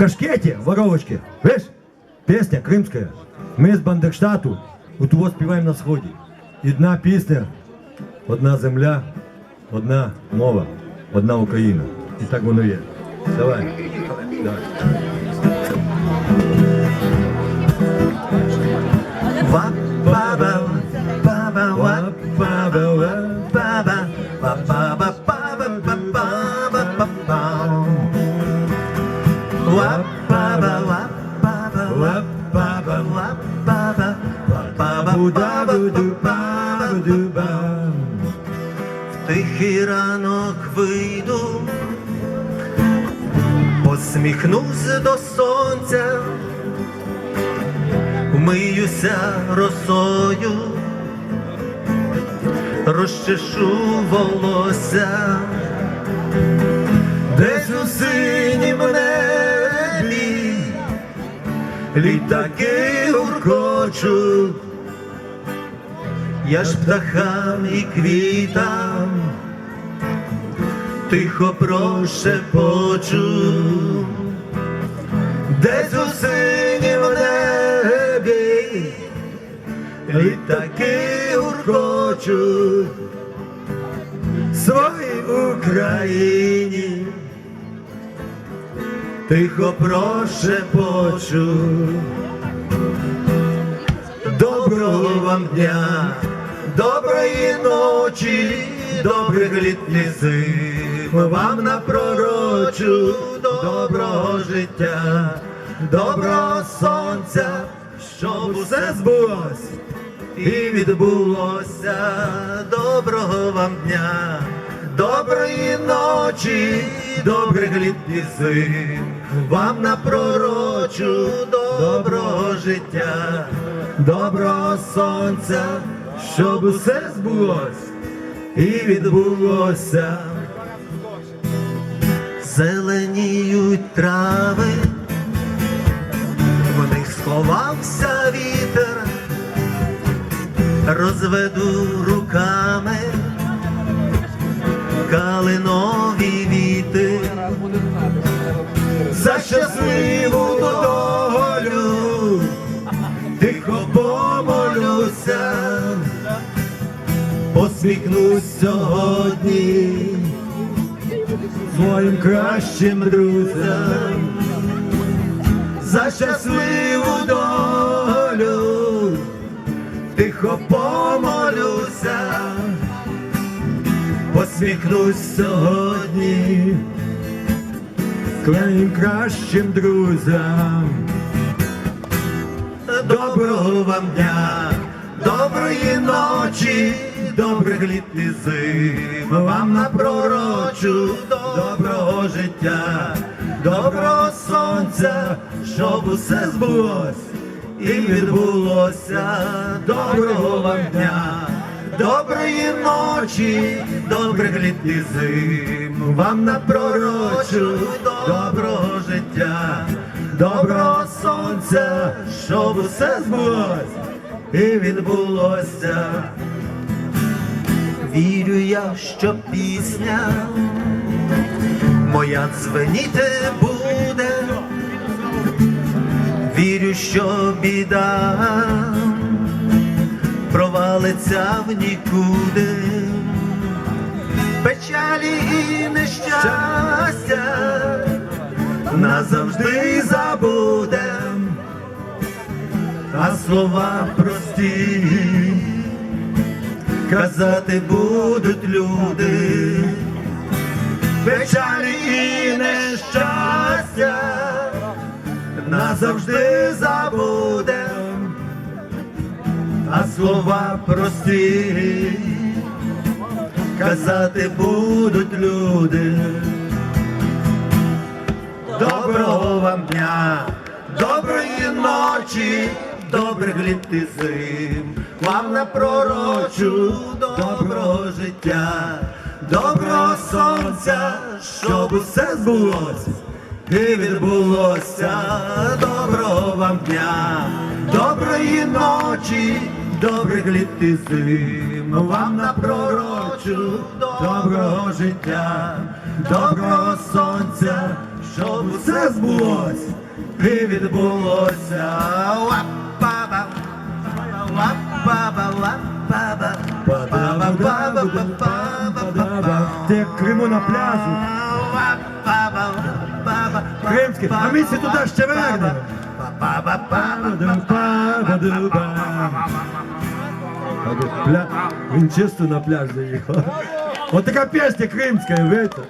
кашкеті, воровочки. Видиш? Пісня кримська. Ми з Бандерштату у того співаємо на сході. Одна пісня, одна земля, одна мова, одна Україна. І так воно є. Давай. Давай. Ва, ба-ба, ба-ба, ба-ба, В тихий ранок вийду, посміхнусь до сонця, вмиюся росою, розчешу волосся, літаки гуркочуть. Я ж птахам і квітам тихо прошепочу, десь у синім небі літаки гуркочуть своїй Україні, тихо прошепочу. Доброго вам дня, доброї ночі, добрих літ зим вам напророчу, доброго життя, доброго сонця, щоб усе збулось і відбулося. Доброго вам дня, доброї ночі, добрих літ зим. Вам напророчу, доброго життя, доброго сонця, щоб усе збулось і відбулося. Зеленіють трави, в них сховався вітер, розведу руками щасливу долю, тихо помолюся, посміхнусь сьогодні своїм кращим друзям. За щасливу долю, тихо помолюся, посміхнусь сьогодні Своїм кращим друзям. Доброго вам дня, доброї ночі, добрих літ і зим вам напророчу, доброго життя, доброго сонця, щоб усе збулось і відбулося. Доброго вам дня, доброї ночі, добрих літ і зим вам напророчу, доброго життя, доброго сонця, щоб усе збулось і відбулося. Вірю я, що пісня моя дзвеніти буде. Вірю, що біда провалиться в нікуди. Печалі і нещастя назавжди забудем, а слова прості казати будуть люди, печалі і нещастя назавжди забудем, а слова прості. Казати будуть люди. Доброго вам дня, доброї ночі, добрих літ і зим, вам напророчу доброго життя, доброго сонця, щоб усе збулось і відбулося. Доброго вам дня, доброї ночі, добрих літ і зим, вам напророчу доброго життя, доброго сонця, щоб усе збулось і відбулося. Ла-па-ба, ла-па-ба, ла-па-ба. Ти Криму на пляжу. Ла-па-ба, ла-па-ба, Кримське, а ми ще туди ще вернемо. Пля... Він чисто на пляж заїхав. От така пісня кримська, видите?